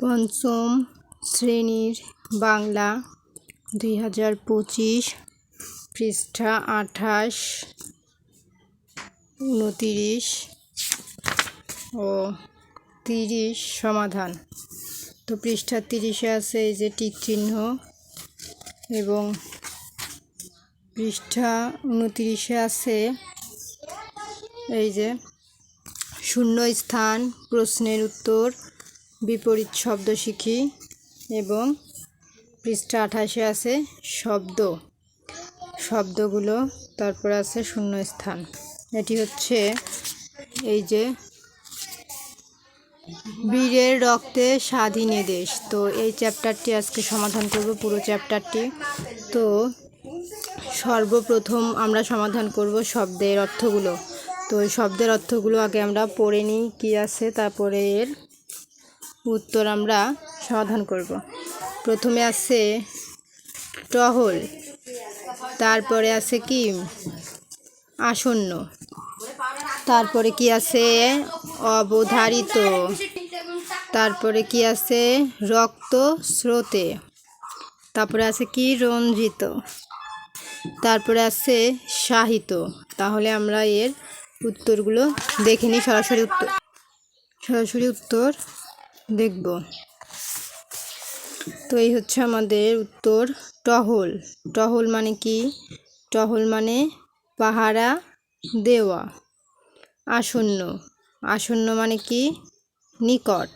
পঞ্চম শ্রেণির বাংলা দুই হাজার পঁচিশ পৃষ্ঠা আঠাশ, উনতিরিশ ও তিরিশ সমাধান। তো পৃষ্ঠা তিরিশে আছে এই যে টিক চিহ্ন এবং পৃষ্ঠা উনতিরিশে আছে এই যে শূন্য স্থান প্রশ্নের উত্তর। বিপরীত শব্দ শিখি এবং পৃষ্ঠা আঠাশে আছে শব্দ। শব্দগুলো, তারপর আছে শূন্য স্থান এটি হচ্ছে এই যে বীরের রক্তে স্বাধীন দেশ। তো এই চ্যাপ্টারটি আজকে সমাধান করব, পুরো চ্যাপ্টারটি। তো সর্বপ্রথম আমরা সমাধান করব শব্দের অর্থগুলো। তো শব্দের অর্থগুলো আগে আমরা পড়ে নিই, কী আছে, তারপরে এর উত্তর আমরা সমাধান করব। প্রথমে আছে টহল, তারপরে আছে কি? আসন্ন, তারপরে কি আছে? অবধারিত, তারপরে কি আছে? রক্ত স্রোতে, তারপরে আছে কি? রঞ্জিত, তারপরে আছে সাহিত্য। তাহলে আমরা এর উত্তরগুলো দেখে নিই সরাসরি উত্তর। সরাসরি উত্তর দেখব। তো এই হচ্ছে আমাদের উত্তর, টহল। টহল মানে কি? টহল মানে পাহারা দেওয়া, আসন্ন। আসন্ন মানে কি? নিকট।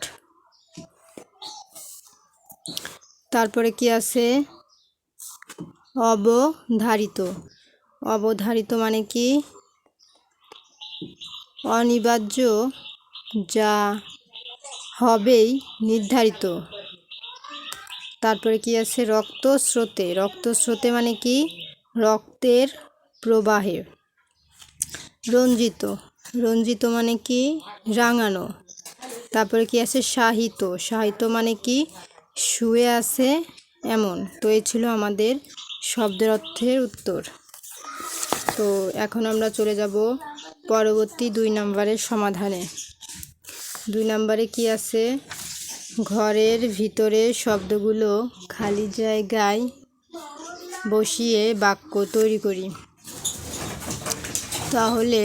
তারপরে কি আছে? অবধারিত। অবধারিত মানে কি? অনিবার্য, যা হবেই নির্ধারিত। তারপরে কি আছে? রক্ত স্রোতে রক্ত স্রোতে মানে কি? রক্তের প্রবাহে। রঞ্জিত। রঞ্জিত মানে কি? রাঙানো। তারপরে কি আছে? সাহিত্য। সাহিত্য মানে কি? শুয়ে আছে এমন। তো এই ছিল আমাদের শব্দের অর্থের উত্তর। তো এখন আমরা চলে যাব পরবর্তী দুই নম্বরের সমাধানে। দুই নম্বরে কি আছে? ঘরের ভিতরে শব্দগুলো খালি জায়গায় বসিয়ে বাক্য তৈরি করি। তাহলে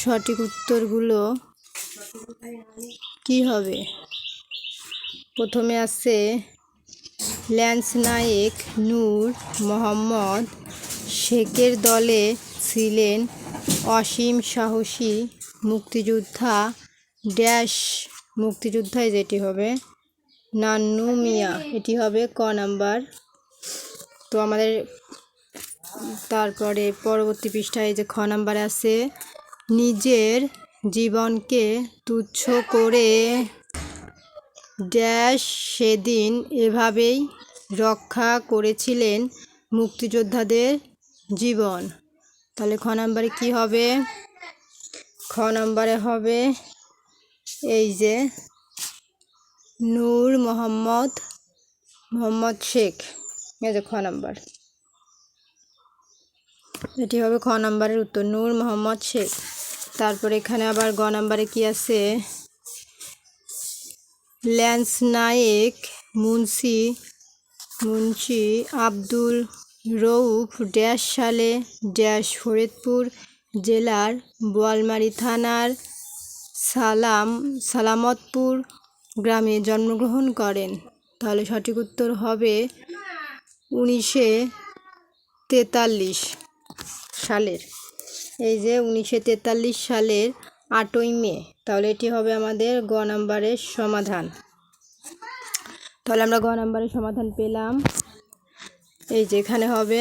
সঠিক উত্তরগুলো কি হবে? প্রথমে আছে ল্যান্স নায়েক নূর মোহাম্মদ শেখের দলে ছিলেন অসীম সাহসী মুক্তিযোদ্ধা ড্যাশ, মুক্তিযোদ্ধায় যেটি হবে। নান্নু মিয়া, এটি হবে ক নাম্বার। তো আমাদের তারপরে পরবর্তী পৃষ্ঠায় যে খ নাম্বার আছে, নিজের জীবনকে তুচ্ছ করে ড্যাশ সেদিন এভাবেই রক্ষা করেছিলেন মুক্তিযোদ্ধাদের জীবন। তাহলে খ নাম্বারে কি হবে? খ নাম্বারে হবে এই যে নূর মোহাম্মদ মোহাম্মদ শেখ। এই যে খ নাম্বার। এটি হবে খ নাম্বারের উত্তর, নূর মোহাম্মদ শেখ। তারপর এখানে আবার গ নাম্বারে কি আছে? ল্যান্স নায়েক, মুন্সি মুন্সি, আব্দুল রৌফ ড্যাশ সালে ড্যাশ ফরিদপুর জেলার বোয়ালমারি থানার সালাম, সালামতপুর গ্রামে জন্মগ্রহণ করেন। তাহলে সঠিক উত্তর হবে উনিশে তেতাল্লিশ সালের। এই যে উনিশশো তেতাল্লিশ সালের আটই মে। তাহলে এটি হবে আমাদের গ নাম্বারের সমাধান। তাহলে আমরা গ নাম্বারের সমাধান পেলাম। এই যে এখানে হবে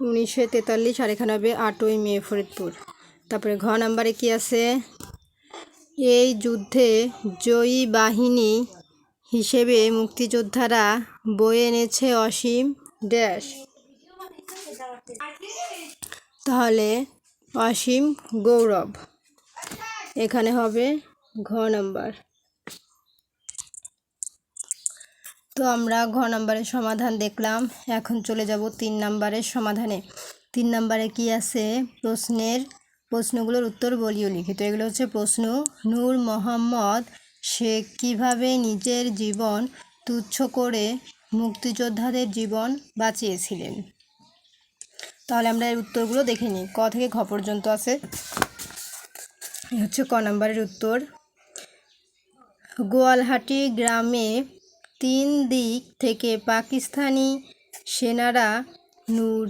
উনিশশো তেতাল্লিশ আর এখানে হবে আটই মে ফরিদপুর। তারপরে ঘ নাম্বারে কি আছে? এই যুদ্ধে জয়ী বাহিনী হিসেবে মুক্তিযোদ্ধারা বয়ে এনেছে অসীম ড্যাশ। তাহলে অসীম গৌরব, এখানে হবে ঘ নাম্বার। তো আমরা ঘ নাম্বারের সমাধান দেখলাম, এখন চলে যাব তিন নাম্বারের সমাধানে। তিন নাম্বারে কি আছে? প্রশ্নের প্রশ্নগুলোর উত্তর বলিও লিখিত এগুলো হচ্ছে প্রশ্ন। নূর মোহাম্মদ, সে কীভাবে নিজের জীবন তুচ্ছ করে মুক্তিযোদ্ধাদের জীবন বাঁচিয়েছিলেন? তাহলে আমরা এর উত্তরগুলো দেখে নিই। ক থেকে ঘ পর্যন্ত আছে। হচ্ছে ক নাম্বারের উত্তর। গোয়ালহাটি গ্রামে তিন দিক থেকে পাকিস্তানি সেনারা নূর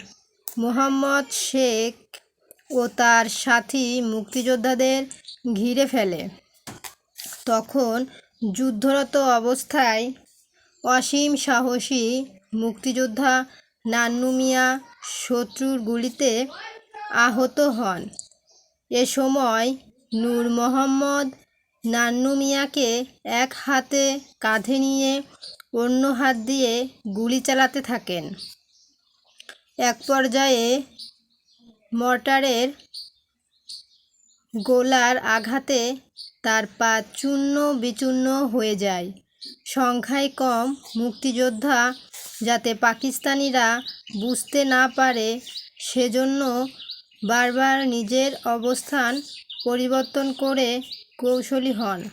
মোহাম্মদ শেখ ও তার সাথী মুক্তিযোদ্ধাদের ঘিরে ফেলে। তখন যুদ্ধরত অবস্থায় অসীম সাহসী মুক্তিযোদ্ধা নান্নু মিয়া শত্রুর গুলিতে আহত হন। এ সময় নূর মোহাম্মদ নান্নু মিয়াকে এক হাতে কাঁধে নিয়ে অন্য হাত দিয়ে গুলি চালাতে থাকেন। এক পর্যায়ে মর্টারের গোলার আঘাতে তার পা চূর্ণ বিচূর্ণ হয়ে যায়। সংখ্যায় কম মুক্তিযোদ্ধা যাতে পাকিস্তানিরা বুঝতে না পারে সেজন্য বারবার নিজের অবস্থান পরিবর্তন করে কৌশলী হন।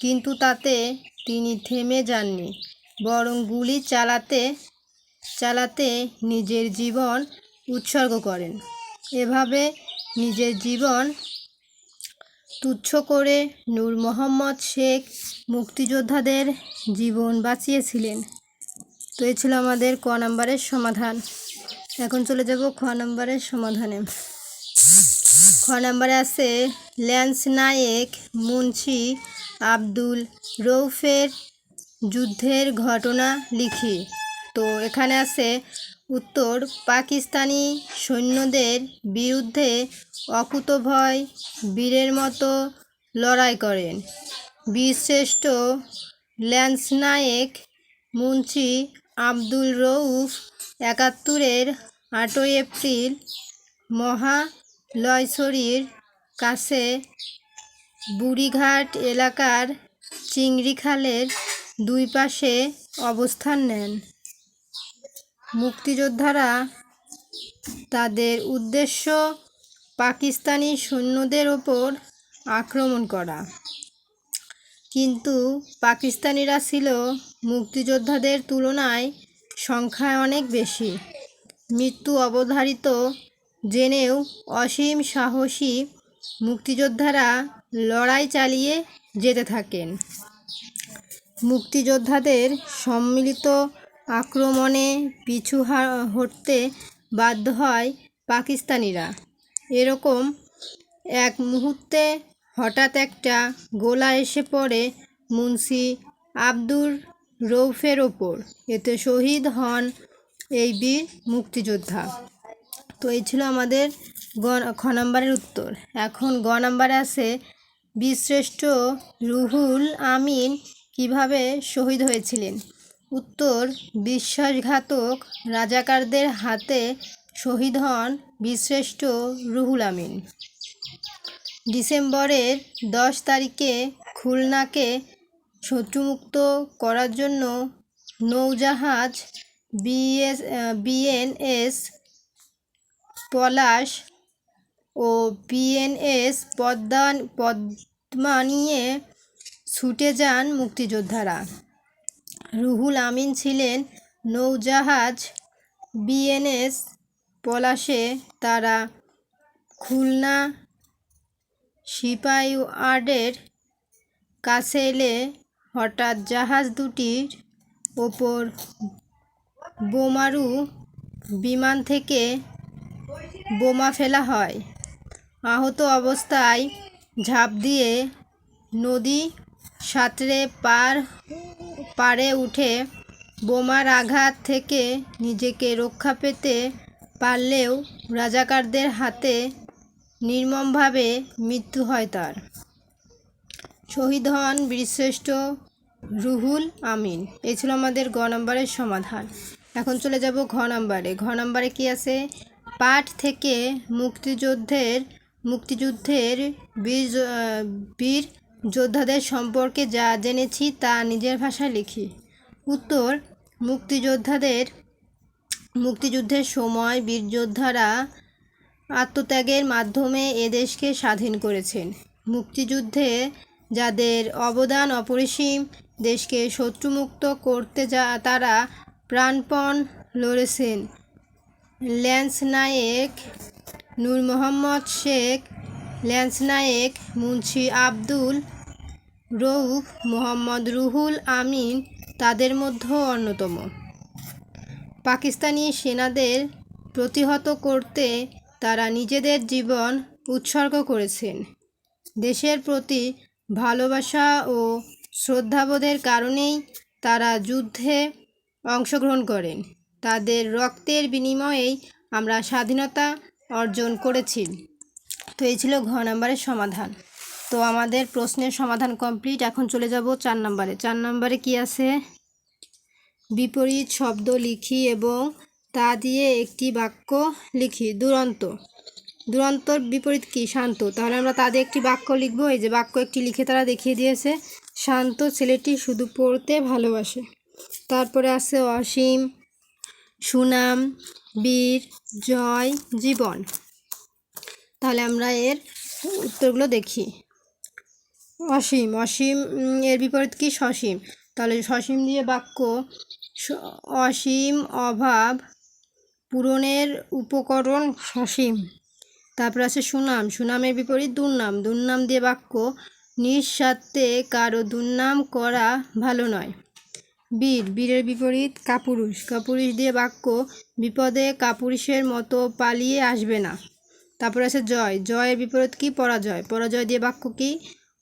কিন্তু তাতে তিনি থেমে যাননি, বরং গুলি চালাতে চালাতে নিজের জীবন উৎসর্গ করেন। এভাবে নিজের জীবন তুচ্ছ করে নূর মোহাম্মদ শেখ মুক্তিযোদ্ধাদের জীবন বাঁচিয়েছিলেন। তো এই ছিল আমাদের ক নাম্বারের সমাধান। এখন চলে যাব খ নাম্বারের সমাধানে। খ নাম্বারে আছে, ল্যান্স নায়েক, মুন্সি আব্দুল রৌফের যুদ্ধের ঘটনা লিখি। তো এখানে আছে উত্তর, পাকিস্তানি সৈন্যদের বিরুদ্ধে অকুতভয় বীরের মতো লড়াই করেন। বীরশ্রেষ্ঠ ল্যান্স নায়েক মুন্সি আব্দুল রৌফ একাত্তরের আটই এপ্রিল মহালয়ছড়ির কাছে বুড়িঘাট এলাকার চিংড়িখালের দুই পাশে অবস্থান নেন। মুক্তিযোদ্ধারা তাদের উদ্দেশ্য পাকিস্তানি সৈন্যদের ওপর আক্রমণ করা। কিন্তু পাকিস্তানিরা ছিল মুক্তিযোদ্ধাদের তুলনায় সংখ্যায় অনেক বেশি। মৃত্যু অবধারিত জেনেও অসীম সাহসী মুক্তিযোদ্ধারা লড়াই চালিয়ে যেতে থাকেন। মুক্তিযোদ্ধাদের সম্মিলিত আক্রমণে পিছু হটতে বাধ্য হয় পাকিস্তানিরা। এরকম এক মুহূর্তে হঠাৎ একটা গোলা এসে পড়ে মুন্সি আব্দুর রৌফের ওপর। এতে শহীদ হন এই বীর মুক্তিযোদ্ধা। তো এই ছিল আমাদের গ খ নাম্বারের উত্তর। এখন গ নাম্বারে আছে, বীরশ্রেষ্ঠ রুহুল আমিন কীভাবে শহীদ হয়েছিলেন? উত্তর, বিশ্বাসঘাতক রাজাকারদের হাতে শহীদ হন বীরশ্রেষ্ঠ রুহুল আমিন। ডিসেম্বরের দশ তারিখে খুলনাকে শত্রুমুক্ত করার জন্য নৌজাহাজ বিএস, বিএনএস পলাশ ও বিএনএস পদ্মা পদ্মা নিয়ে ছুটে যান মুক্তিযোদ্ধারা। রুহুল আমিন ছিলেন নৌজাহাজ বিএনএস পলাশে, তারা খুলনা সিপাহীওয়ার্ডের কাছে এলে হঠাৎ জাহাজ দুটির ওপর বোমারু বিমান থেকে বোমা ফেলা হয়। আহত অবস্থায় ঝাঁপ দিয়ে নদী সাঁতরে পার পাড়ে উঠে বোমার আঘাত থেকে নিজেকে রক্ষা পেতে পারলেও রাজাকারদের হাতে নির্মমভাবে মৃত্যু হয় তার। শহীদ হন বীরশ্রেষ্ঠ রুহুল আমিন। এই ছিল আমাদের গ নম্বরের সমাধান। এখন চলে যাব ঘ নম্বরে। ঘ নম্বরে কি আছে? পাঠ থেকে মুক্তিযুদ্ধের মুক্তিযুদ্ধের বীর বীর যোদ্ধাদের সম্পর্কে যা জেনেছি তা নিজের ভাষায় লিখি। উত্তর, মুক্তিযোদ্ধাদের মুক্তিযুদ্ধের সময় বীরযোদ্ধারা আত্মত্যাগের মাধ্যমে এদেশকে স্বাধীন করেছেন। মুক্তিযুদ্ধে যাদের অবদান অপরিসীম, দেশকে শত্রুমুক্ত করতে যা তারা প্রাণপণ লড়েছেন। ল্যান্স নায়েক নূর মোহাম্মদ শেখ ল্যান্স নায়েক মুন্সি আব্দুল রৌফ মোহাম্মদ রুহুল আমিন তাদের মধ্যেও অন্যতম। পাকিস্তানি সেনাদের প্রতিহত করতে তারা নিজেদের জীবন উৎসর্গ করেছেন। দেশের প্রতি ভালোবাসা ও শ্রদ্ধাবোধের কারণেই তারা যুদ্ধে অংশগ্রহণ করেন। তাদের রক্তের বিনিময়েই আমরা স্বাধীনতা অর্জন করেছি। তো এই ছিল ঘ নাম্বারের সমাধান। তো আমাদের প্রশ্নের সমাধান কমপ্লিট। এখন চলে যাব চার নাম্বারে। চার নাম্বারে কি আছে? বিপরীত শব্দ লিখি এবং তা দিয়ে একটি বাক্য লিখি। দুরন্ত। দুরন্তর বিপরীত কি? শান্ত। তাহলে আমরা তাদের একটি বাক্য লিখব। এই যে বাক্য একটি লিখে তারা দেখিয়ে দিয়েছে। শান্ত ছেলেটি শুধু পড়তে ভালোবাসে। তারপরে আছে অসীম, সুনাম, বীর, জয়, জীবন। তাহলে আমরা এর উত্তরগুলো দেখি। অসীম অসীম এর বিপরীত কি? সসীম। তাহলে সসীম দিয়ে বাক্য অসীম, অভাব, পূরণের উপকরণ সসীম। তারপর আছে সুনাম, সুনামের বিপরীত দুর্নাম। দুর্নাম দিয়ে বাক্য, নিঃস্বার্থে কারও দুর্নাম করা ভালো নয়। বীর, বীরের বিপরীত কাপুরুষ। কাপুরুষ দিয়ে বাক্য, বিপদে কাপুরুষের মতো পালিয়ে আসবে না। তারপর আছে জয়। জয়ের বিপরীত কি? পরাজয়। পরাজয় দিয়ে বাক্য কি?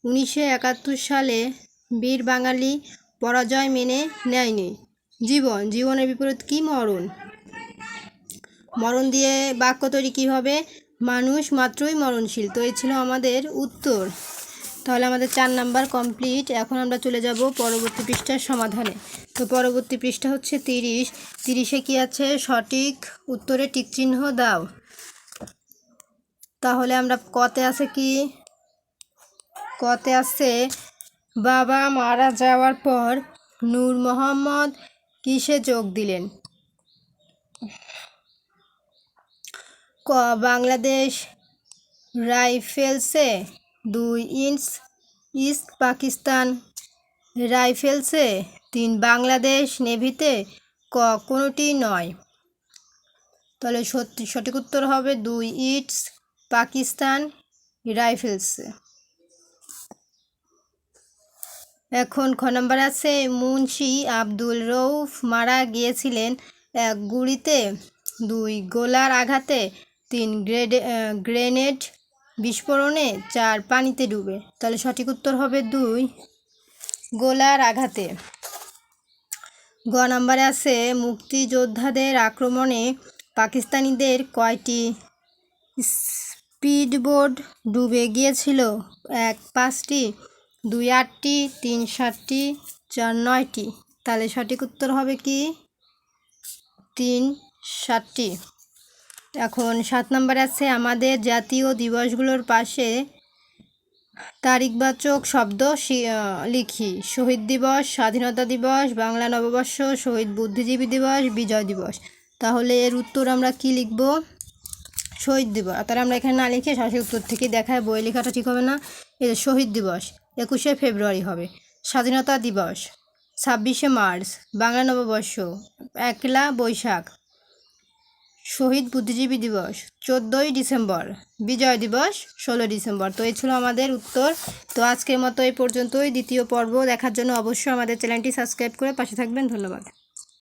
উনিশশো একাত্তর সালে বীর বাঙালি পরাজয় মেনে নেয়নি। জীবন, জীবনের বিপরীত কি মরণ? মরণ দিয়ে বাক্য তৈরি কী হবে মানুষ মাত্রই মরণশীল। তো এই ছিল আমাদের উত্তর। তাহলে আমাদের চার নাম্বার কমপ্লিট। এখন আমরা চলে যাব পরবর্তী পৃষ্ঠার সমাধানে। তো পরবর্তী পৃষ্ঠা হচ্ছে তিরিশ। তিরিশে কি আছে? সঠিক উত্তরে টিকচিহ্ন দাও। তাহলে আমরা কতে আছে কি? কতে আছে, বাবা মারা যাওয়ার পর নূর মোহাম্মদ কিসে যোগ দিলেন? ক, বাংলাদেশ রাইফেলসে দুই ইঞ্চ, ইস্ট পাকিস্তান রাইফেলসে তিন, বাংলাদেশ নেভিতে ক, কোনোটি নয়। তাহলে সত্যি সঠিক উত্তর হবে দুই ইটস পাকিস্তান রাইফেলসে। এখন খ নম্বর আছে, মুন্সি আব্দুল রৌফ মারা গিয়েছিলেন, এক গুড়িতে দুই গোলার আঘাতে, তিন গ্রেডে গ্রেনেড বিস্ফোরণে চার পানিতে ডুবে। তাহলে সঠিক উত্তর হবে দুই গোলার আঘাতে। গ নম্বরে আছে, মুক্তিযোদ্ধাদের আক্রমণে পাকিস্তানিদের কয়টি স্পিডবোট ডুবে গিয়েছিল? এক, পাঁচটি। দুই আটটি তিন সাতটি চার নয়টি তাহলে সঠিক উত্তর হবে কি? তিন সাতটি এখন সাত নম্বরে আছে, আমাদের জাতীয় দিবসগুলোর পাশে তারিখবাচক শব্দ লিখি। শহীদ দিবস, স্বাধীনতা দিবস, বাংলা নববর্ষ, শহীদ বুদ্ধিজীবী দিবস, বিজয় দিবস। তাহলে এর উত্তর আমরা কি লিখব? শহীদ দিবস। তাহলে আমরা এখানে না লিখে সরাসরি উত্তর থেকে দেখায়, বই লেখাটা ঠিক হবে না। এ শহীদ দিবস। একুশে ফেব্রুয়ারি হবে। স্বাধীনতা দিবস, ছাব্বিশে মার্চ, বাংলা নববর্ষ, একলা বৈশাখ। শহীদ বুদ্ধিজীবী দিবস, চোদ্দোই ডিসেম্বর, বিজয় দিবস, ষোলো ডিসেম্বর। তো এই ছিল আমাদের উত্তর। তো আজকের মতো এই পর্যন্তই। দ্বিতীয় পর্ব দেখার জন্য অবশ্যই আমাদের চ্যানেলটি সাবস্ক্রাইব করে পাশে থাকবেন। ধন্যবাদ।